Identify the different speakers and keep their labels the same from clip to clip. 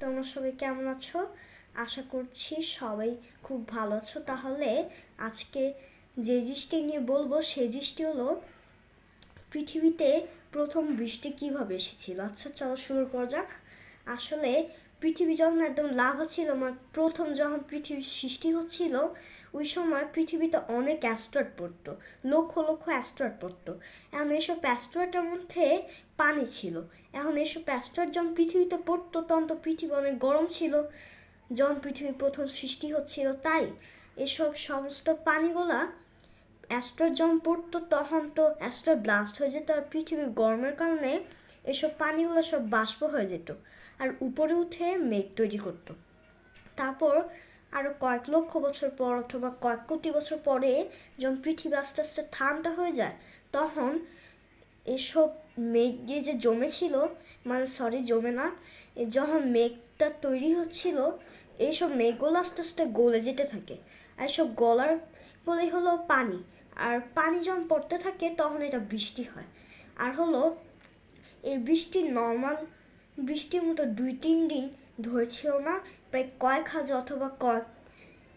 Speaker 1: তোমরা সবাই কেমন আছো? আশা করছি সবাই খুব ভালো আছো। তাহলে আজকে যে জিনিসটি নিয়ে বলব, সেই জিনিসটি হলো পৃথিবীতে প্রথম বৃষ্টি কীভাবে এসেছিল? আচ্ছা চলো শুরু করা যাক। আসলে পৃথিবী যখন একদম লাভা ছিল মানে প্রথম যখন পৃথিবীর সৃষ্টি হচ্ছিল, ওই সময় পৃথিবীতে অনেক অ্যাস্ট্রয়েড পড়তো, লক্ষ লক্ষ অ্যাস্ট্রয়েড পড়তো। এখন এসব অ্যাস্ট্রয়েডের মধ্যে পানি ছিল। এখন এসব অ্যাস্ট্রয়েড যখন পৃথিবীতে পড়তো, তখন তো পৃথিবী অনেক গরম ছিল, যখন পৃথিবী প্রথম সৃষ্টি হচ্ছিল। তাই এসব সমস্ত পানিগুলা অ্যাস্ট্রয়েড যখন পড়তো, তখন তো অ্যাস্ট্রয়েড ব্লাস্ট হয়ে যেত, আর পৃথিবীর গরমের কারণে এসব পানিগুলো সব বাষ্প হয়ে যেত। আর উপরে উঠে মেঘ তৈরি করতো। তারপর আরও কয়েক লক্ষ বছর পর অথবা কয়েক কোটি বছর পরে যখন পৃথিবী আস্তে আস্তে ঠান্ডা হয়ে যায়, তখন এসব মেঘ দিয়ে যে জমেছিল মানে সরি জমে না যখন মেঘটা তৈরি হচ্ছিল, এইসব মেঘগুলো আস্তে আস্তে গলে যেতে থাকে। আর এসব গলার গলেই হলো পানি। আর পানি যখন পড়তে থাকে, তখন এটা বৃষ্টি হয়। আর হলো এই বৃষ্টি নর্মাল বৃষ্টির মতো দুই তিন দিন ধরেছিল না, প্রায় কয়েক হাজার অথবা কয়েক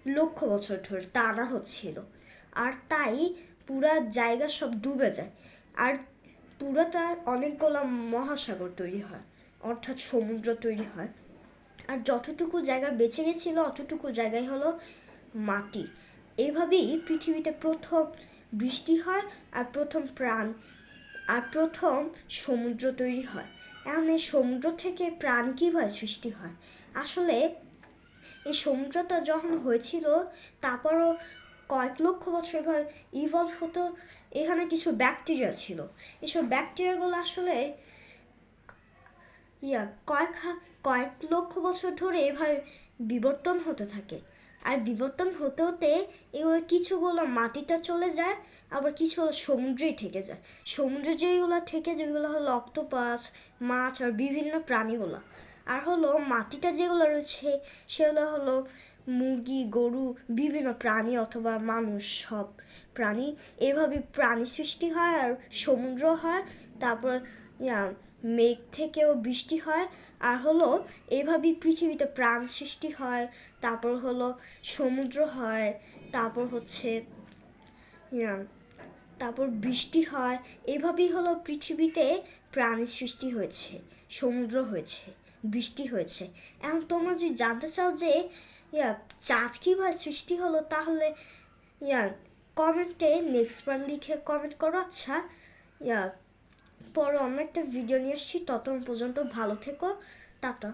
Speaker 1: লক্ষ বছর ধরে টানা হচ্ছিল। আর তাই পুরা জায়গা সব ডুবে যায়। আর পুরাটা অনেকগুলো মহাসাগর তৈরি হয়, অর্থাৎ সমুদ্র তৈরি হয়। আর যতটুকু জায়গা বেঁচে গেছিল, অতটুকু জায়গায় হলো মাটি। এইভাবেই পৃথিবীতে প্রথম বৃষ্টি হয় আর প্রথম প্রাণ, আর প্রথম সমুদ্র তৈরি হয়। এখন এই সমুদ্র থেকে প্রাণ কীভাবে সৃষ্টি হয়? আসলে এই সমুদ্রটা যখন হয়েছিল, তারপরও কয়েক লক্ষ বছর এবার ইভলভ হতো, এখানে কিছু ব্যাকটেরিয়া ছিল। এসব ব্যাকটেরিয়াগুলো আসলে ইয়া, কয়েক কয়েক লক্ষ বছর ধরে এভাবে বিবর্তন হতে থাকে। আর বিবর্তন হতে হতে এগুলো কিছুগুলো মাটিতে চলে যায়, আবার কিছু সমুদ্রেই থেকে যায়। সমুদ্রে যেগুলো থেকে যেগুলো হলো অক্টোপাস, মাছ আর বিভিন্ন প্রাণীগুলো। আর হলো মাটিটা যেগুলো রয়েছে, সেগুলো হলো মুরগি, গরু, বিভিন্ন প্রাণী অথবা মানুষ, সব প্রাণী। এভাবে প্রাণী সৃষ্টি হয় আর সমুদ্র হয়। তারপর মেঘ থেকেও বৃষ্টি হয়। আর হলো, এভাবেই পৃথিবীতে প্রাণ সৃষ্টি হয়। তারপর হলো, সমুদ্র হয়। তারপর হচ্ছে তারপর বৃষ্টি হয়। এভাবেই হলো পৃথিবীতে প্রাণীর সৃষ্টি হয়েছে, সমুদ্র হয়েছে, বৃষ্টি হয়েছে। এখন তোমরা যদি জানতে চাও যে, ইয়া, চাঁদ কীভাবে সৃষ্টি হলো, তাহলে, ইয়া, কমেন্টে নেক্সট বার লিখে কমেন্ট করো। আচ্ছা ইয়া পরে অন্য একটা ভিডিও নিয়ে আসছি। ততক্ষণ পর্যন্ত ভালো থেকো। টাটা।